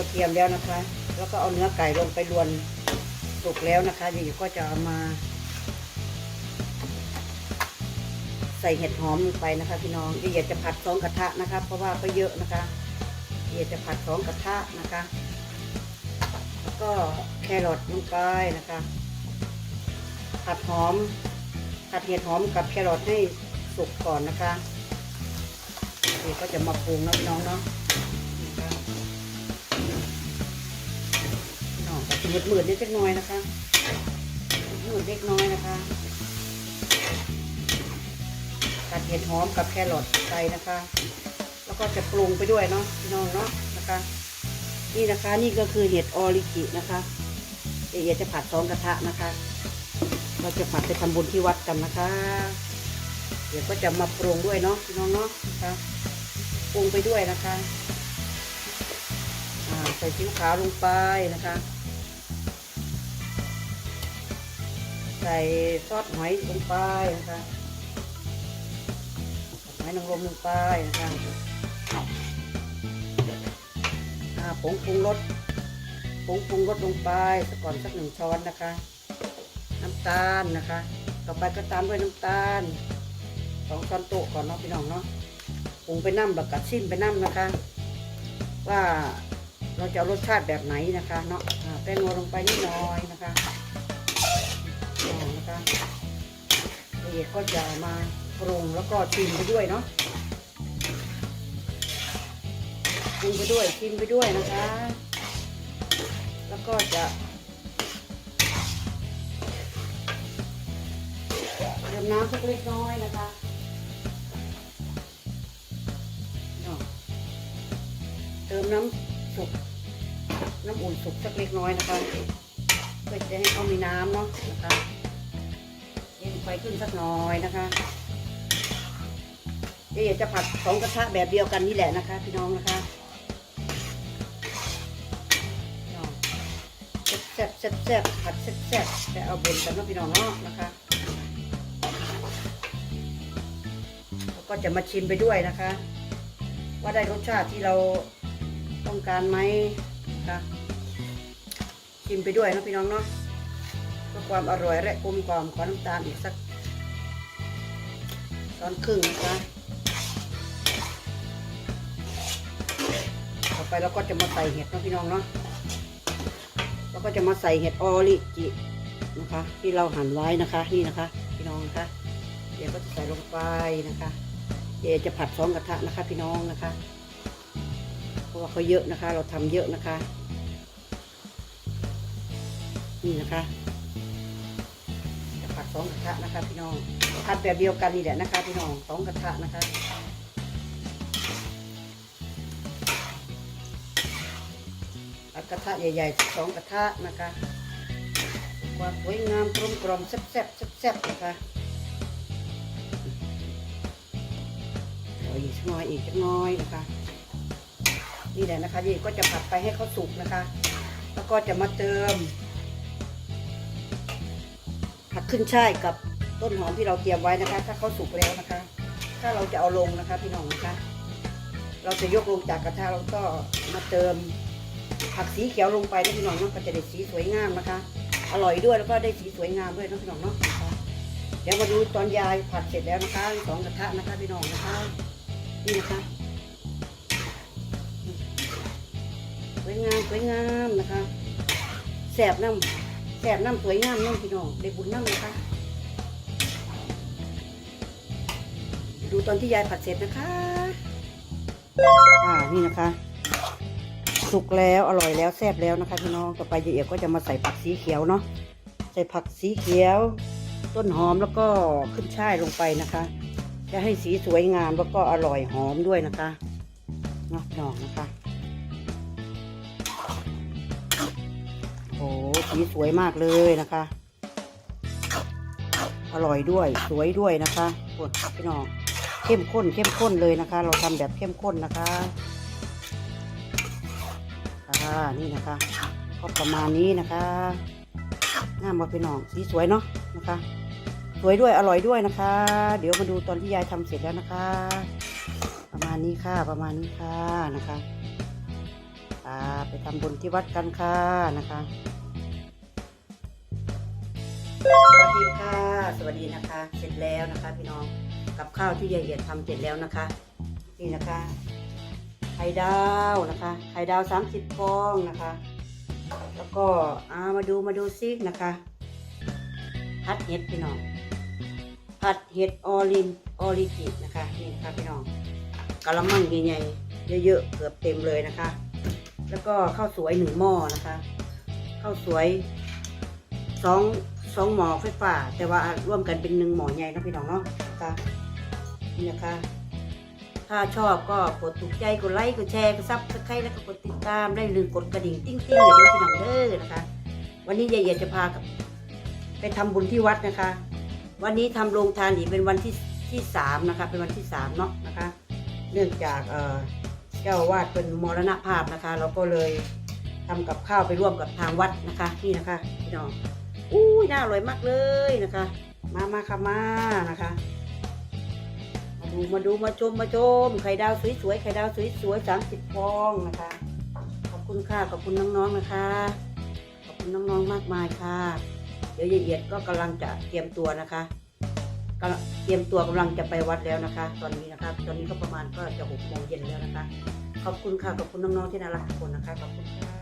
กระเทียมแล้วนะคะ แล้วก็เอาเนื้อไก่ลงไปรวนสุกแล้วนะคะเดียวก็จะเอามา ใส่เห็ดหอมลงไปนะคะ พี่น้องเดี๋ยวอยจะผัดสองกระทะนะคะ เพราะว่าก็เยอะนะคะเดี๋ยวจะผัดสองกระทะนะคะ แล้วก็แครอทลงไปนะคะ ผัดหอม ผัดเห็ดหอมกับแครอทให้สุกก่อนนะคะเดี๋ยวก็จะมาปรุงนะพี่น้องเนาะ นะคะพี่น้องก็จะมืดๆนิดเล็กน้อยนะคะหมืดเล็กน้อยนะคะผัดเห็ดหอมกับแครอทใส่นะคะ แล้วก็จะปรุงไปด้วยเนาะพี่น้องเนาะนะคะ นี่นะคะนี่ก็คือเห็ดออริจินะคะเดี๋ยวจะผัดสองกระทะนะคะ เราจะผัดไปทำบุญที่วัดกันนะคะ เดี๋ยวก็จะมาปรุงด้วยเนาะพี่น้องเนาะนะคะปรุงไปด้วยนะคะใส่ซีอิ๊วขาวลงไปนะคะ ใส่ซอสหอยลงไปนะคะหอยนางรมลงไปนะคะผงปรุงรสผงปรุงรสลงไปสักก่อนสักหนึ่งช้อนนะคะ น้ำตาลนะคะ ต่อไปก็ตามด้วยน้ำตาลสองช้อนโต๊ะก่อนเนาะพี่น้องเนาะปรุงไปน้ำแบบกัดชิมไปน้ำนะคะ ว่าเราจะรสชาติแบบไหนนะคะเนาะแป้งโรยลงไปนิดหน่อยนะคะ อ๋อนะคะเอียก็จะมาปรุงแล้วก็ชิมไปด้วยเนาะปรุงไปด้วยชิมไปด้วยนะคะ แล้วก็จะเติมน้ำสักเล็กน้อยนะคะเติมน้ำสุกน้ำอุ่นสุกสักเล็กน้อยนะคะ พื่อจะให้เขามีน้ำเนาะนะคะเย็นไฟขึ้นสักหน่อยนะคะเดี๋ยวจะผัดสองกระทะแบบเดียวกันนี่แหละนะคะ พี่น้องนะคะแซ่บแซ่บแซ่บผัดแซ่บแซ่บแต่เอาเบนกันเนาะพี่น้องเนาะนะคะแล้วก็จะมาชิมไปด้วยนะคะ ว่าได้รสชาติที่เราต้องการไหมนะคะ ชิมไปด้วยนะพี่น้องเนาะเพื่อความอร่อยและกลมกล่อมขอน้ำตาลอีกสักตอนครึ่งนะคะต่อไปเราก็จะมาใส่เห็ดนะพี่น้องเนาะแล้วก็จะมาใส่เห็ดออริจินะคะ ที่เราหั่นไว้นะคะนี่นะคะ พี่น้องนะคะเดี๋ยวก็จะใส่ลงไปนะคะเดี๋ยวจะผัดสองกระทะนะคะ พี่น้องนะคะ เพราะว่าเขาเยอะนะคะ เราทำเยอะนะคะ นี่นะคะจะผัดสองกระทะนะคะพี่น้องผัดแบบเดียวกันนี่แหละนะคะพี่น้องสองกระทะนะคะผัดกระทะใหญ่ๆสองกระทะนะคะความสวยงามกลมกล่อมแซ่บๆแซ่บๆนะคะอีกน้อยอีกน้อยนะคะ นี่แหละนะคะนี่ก็จะผัดไปให้เขาสุกนะคะ แล้วก็จะมาเติม ผักขึ้นช่ายกับต้นหอมที่เราเตรียมไว้นะคะ ถ้าเขาสุกแล้วนะคะ ถ้าเราจะเอาลงนะคะพี่น้องนะคะ เราจะยกลงจากกระทะเราก็มาเติมผักสีเขียวลงไปนะพี่น้องเนาะก็จะได้สีสวยงามนะคะ อร่อยด้วยแล้วก็ได้สีสวยงามด้วยนะพี่น้องเนาะเดี๋ยวมาดูตอนยายผัดเสร็จแล้วนะคะสองกระทะนะคะพี่น้องนะคะนี่นะคะสวยงามสวยงามนะคะแสบน้ำ แสบน้ำสวยงามน้ำพี่น้องได้บุญน้ำนะคะดูตอนที่ยายผัดเสร็จนะคะ อ่า นี่นะคะ สุกแล้วอร่อยแล้วแซ่บแล้วนะคะพี่น้อง ต่อไปยายเอียก็จะมาใส่ผักสีเขียวเนาะ ใส่ผักสีเขียว ต้นหอมแล้วก็ขึ้นช่ายลงไปนะคะ จะให้สีสวยงามแล้วก็อร่อยหอมด้วยนะคะเนาะน้องนะคะ โอ้สีสวยมากเลยนะคะ อร่อยด้วยสวยด้วยนะคะปวดพี่น้องเข้มข้นเข้มข้นเลยนะคะ เราทำแบบเข้มข้นนะคะค่ะนี่นะคะก็ประมาณนี้นะคะน่ามาพี่น้องสีสวยเนาะนะคะ สวยด้วยอร่อยด้วยนะคะ เดี๋ยวมาดูตอนที่ยายทำเสร็จแล้วนะคะ ประมาณนี้ค่ะประมาณนี้ค่ะนะคะ ค่ะ ไปทำบุญที่วัดกันค่ะนะคะสวัสดีค่ะ สวัสดีนะคะ เสร็จแล้วนะคะ พี่น้องกับข้าวที่ยายเอียดทำเสร็จแล้วนะคะ นี่นะคะไข่ดาวนะคะไข่ดาวสามสิบฟองนะคะ แล้วก็อามาดูมาดูซินะคะพัดเห็ดพี่น้องผัดเห็ดออรินออริจินะคะนี่นะคะพี่น้องกะละมังใหญ่ๆเยอะๆเกือบเต็มเลยนะคะ แล้วก็ข้าวสวยหนึ่งหม้อนะคะข้าวสวยสองสองหม้อไฟฟ้าแต่ว่าร่วมกันเป็นหนึ่งหม้อใหญ่นะพี่น้องเนาะนะคะนี่นะคะ ถ้าชอบก็กดถูกใจกดไลค์กดแชร์กดซับสไครต์แล้วก็กดติดตามได้ลืมกดกระดิ่งติ้งติ้งเลยด้วยพี่น้องเด้อนะคะ วันนี้ยายจะพากับไปทำบุญที่วัดนะคะ วันนี้ทำโรงทานอีกเป็นวันที่ที่สามนะคะ เป็นวันที่สามเนาะนะคะ เนื่องจากเอ่อ เจ้าวาดเป็นมรณภาพนะคะ เราก็เลยทำกับข้าวไปร่วมกับทางวัดนะคะนี่นะคะพี่น้องอู้ยน่าอร่อยมากเลยนะคะ มามาค่ะมานะคะมาดูมาดูมาชมมาชมไข่ดาวสวยๆไข่ดาวสวยๆสามสิบฟองนะคะ ขอบคุณค่ะขอบคุณน้องๆนะคะ ขอบคุณน้องๆมากมายค่ะ เดี๋ยวยายเอียดก็กำลังจะเตรียมตัวนะคะ กำลังเตรียมตัวกำลังจะไปวัดแล้วนะคะ ตอนนี้นะคะ ตอนนี้ก็ประมาณก็จะหกโมงเย็นแล้วนะคะ ขอบคุณค่ะ ขอบคุณน้องๆที่น่ารักทุกคนนะคะ ขอบคุณค่ะ